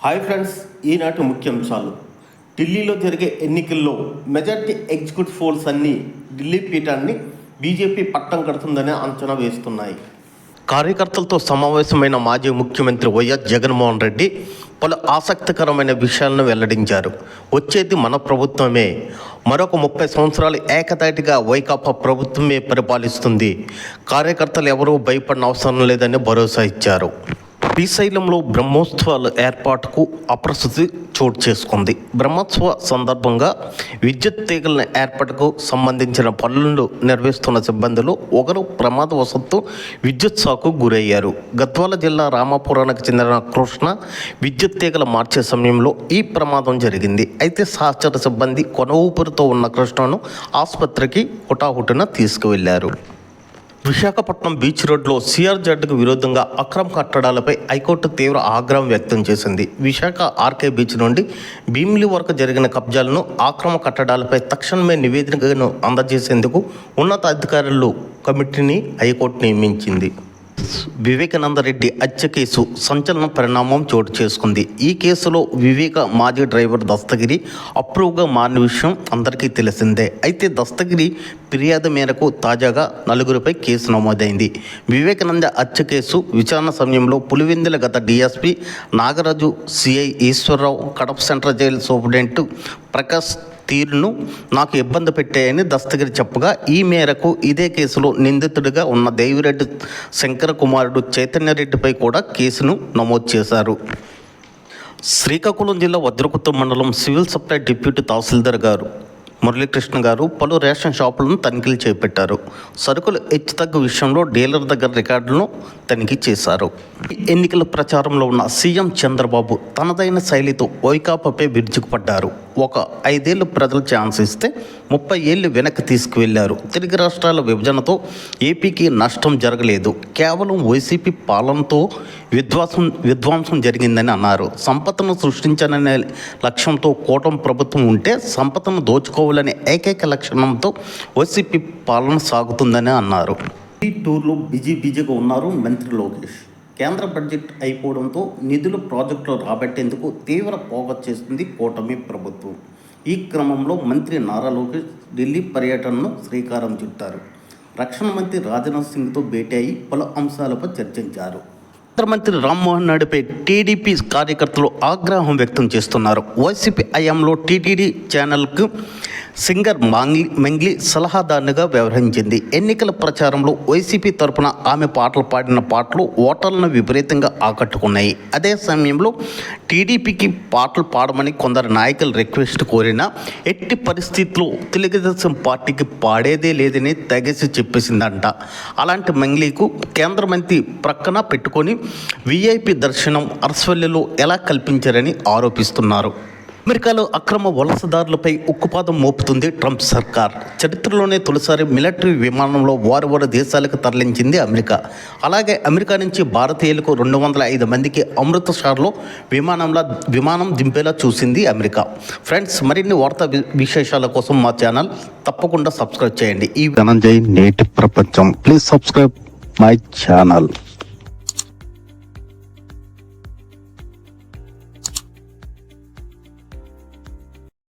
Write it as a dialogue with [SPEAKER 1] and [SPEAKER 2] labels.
[SPEAKER 1] Hi friends ఈనాటి ముఖ్యాంశాలు ఢిల్లీలో జరిగే ఎన్నికల్లో మెజార్టీ ఎగ్జిక్యూటివ్ ఫోర్స్ అన్ని ఢిల్లీ పీఠాన్ని బీజేపీ పట్టం కడుతుందనే అంచనా వేస్తున్నాయి. కార్యకర్తలతో సమావేశమైన మాజీ ముఖ్యమంత్రి వైఎస్ జగన్మోహన్ రెడ్డి పలు ఆసక్తికరమైన విషయాలను వెల్లడించారు. వచ్చేది మన ప్రభుత్వమే. మరొక ముప్పై సంవత్సరాలు ఏకతాటిగా వైకాపా ప్రభుత్వమే పరిపాలిస్తుంది. కార్యకర్తలు ఎవరూ భయపడిన అవసరం లేదని భరోసా ఇచ్చారు. శ్రీశైలంలో బ్రహ్మోత్సవాల ఏర్పాటుకు అప్రస్తుతి చోటు చేసుకుంది. బ్రహ్మోత్సవ సందర్భంగా విద్యుత్ తీగల ఏర్పాటుకు సంబంధించిన పనులను నిర్వహిస్తున్న సిబ్బందిలో ఒకరు ప్రమాదవశత్తు విద్యుత్ షాకు గురయ్యారు. గద్వాల జిల్లా రామాపురానికి చెందిన కృష్ణ విద్యుత్ తీగల మార్చే సమయంలో ఈ ప్రమాదం జరిగింది. అయితే సహచర సిబ్బంది కొన ఊపిరితో ఉన్న కృష్ణను ఆసుపత్రికి హుటాహుటిన తీసుకువెళ్ళారు. విశాఖపట్నం బీచ్ రోడ్లో సిఆర్జెడ్కు విరోధంగా విరుద్ధంగా అక్రమ కట్టడాలపై హైకోర్టు తీవ్ర ఆగ్రహం వ్యక్తం చేసింది. విశాఖ ఆర్కే బీచ్ నుండి భీమిలి వరకు జరిగిన కబ్జాలను ఆక్రమ కట్టడాలపై తక్షణమే నివేదికను అందజేసేందుకు ఉన్నత అధికారులు కమిటీని హైకోర్టు నియమించింది. వివేకానందరెడ్డి హత్య కేసు సంచలన పరిణామం చోటు చేసుకుంది. ఈ కేసులో వివేక మాజీ డ్రైవర్ దస్తగిరి అప్రూవ్గా మారిన విషయం అందరికీ తెలిసిందే. అయితే దస్తగిరి ఫిర్యాదు మేరకు తాజాగా నలుగురిపై కేసు నమోదైంది. వివేకానంద హత్య కేసు విచారణ సమయంలో పులివెందుల గత DSP Nagaraju CI Eswararao Kadapa central jail superintendent Prakash తీరును నాకు ఇబ్బంది పెట్టాయని దస్తగిరి చెప్పగా ఈ మేరకు ఇదే కేసులో నిందితుడిగా ఉన్న దేవిరెడ్డి శంకర కుమారుడు చైతన్యరెడ్డిపై కూడా కేసును నమోదు చేశారు. శ్రీకాకుళం జిల్లా వజ్రకుత్త మండలం సివిల్ సప్లై డిప్యూటీ తహసీల్దార్ గారు మురళీకృష్ణ గారు పలు రేషన్ షాపులను తనిఖీలు చేపట్టారు. సరుకులు హెచ్చుతగ్గు విషయంలో డీలర్ దగ్గర రికార్డులను తనిఖీ చేశారు. ఎన్నికల ప్రచారంలో ఉన్న సీఎం చంద్రబాబు తనదైన శైలితో వైకాపాపై విరుచుకుపడ్డారు. ఒక ఐదేళ్ళు ప్రజలు ఛాన్స్ ఇస్తే ముప్పై ఏళ్ళు వెనక్కి తీసుకువెళ్ళారు. తెలుగు రాష్ట్రాల విభజనతో ఏపీకి నష్టం జరగలేదు. కేవలం వైసీపీ పాలనతో విధ్వాసం విధ్వంసం జరిగిందని అన్నారు. సంపదను సృష్టించాలనే లక్ష్యంతో కూటమి ప్రభుత్వం ఉంటే సంపదను దోచుకోవాలనే ఏకైక లక్షణంతో వైసీపీ పాలన సాగుతుందని అన్నారు. ఈ టూర్లో బిజీ బిజీగా ఉన్నారు మంత్రి లోకేష్. కేంద్ర బడ్జెట్ అయిపోవడంతో నిధులు ప్రాజెక్టులు రాబట్టేందుకు తీవ్ర పోగ చేస్తుంది కూటమి ప్రభుత్వం. ఈ క్రమంలో మంత్రి నారా లోకేష్ ఢిల్లీ పర్యటనను శ్రీకారం చుట్టారు. రక్షణ మంత్రి రాజ్నాథ్ సింగ్తో భేటీ అయి పలు అంశాలపై చర్చించారు. కేంద్ర మంత్రి రామ్మోహన్ నాయుడుపై టీడీపీ కార్యకర్తలు ఆగ్రహం వ్యక్తం చేస్తున్నారు. వైసీపీ హయాంలో టీటీడీ ఛానల్కు సింగర్ మాంగ్లీ మెంగ్లీ సలహాదారునిగా వ్యవహరించింది. ఎన్నికల ప్రచారంలో వైసీపీ తరపున ఆమె పాటలు పాడిన పాటలు ఓటర్లను విపరీతంగా ఆకట్టుకున్నాయి. అదే సమయంలో టీడీపీకి పాటలు పాడమని కొందరు నాయకులు రిక్వెస్ట్ కోరినా ఎట్టి పరిస్థితుల్లో తెలుగుదేశం పార్టీకి పాడేదే లేదని తెగసి చెప్పేసిందంట. అలాంటి మంగ్లీకు కేంద్ర మంత్రి ప్రక్కన పెట్టుకొని విఐపి దర్శనం అరస్వల్లిలో ఎలా కల్పించారని ఆరోపిస్తున్నారు. అమెరికాలో అక్రమ వలసదారులపై ఉక్కుపాదం మోపుతుంది ట్రంప్ సర్కార్. చరిత్రలోనే తొలిసారి మిలిటరీ విమానంలో వారు వారు దేశాలకు తరలించింది అమెరికా. అలాగే అమెరికా నుంచి భారతీయులకు రెండు వందల ఐదు మందికి అమృతసర్లో విమానంలో విమానం దింపేలా చూసింది అమెరికా. ఫ్రెండ్స్ మరిన్ని వార్తా వి- విశేషాల కోసం మా ఛానల్ తప్పకుండా సబ్స్క్రైబ్ చేయండి. ఈ
[SPEAKER 2] ధనంజయ్ నేటి ప్రపంచం. Please subscribe my channel.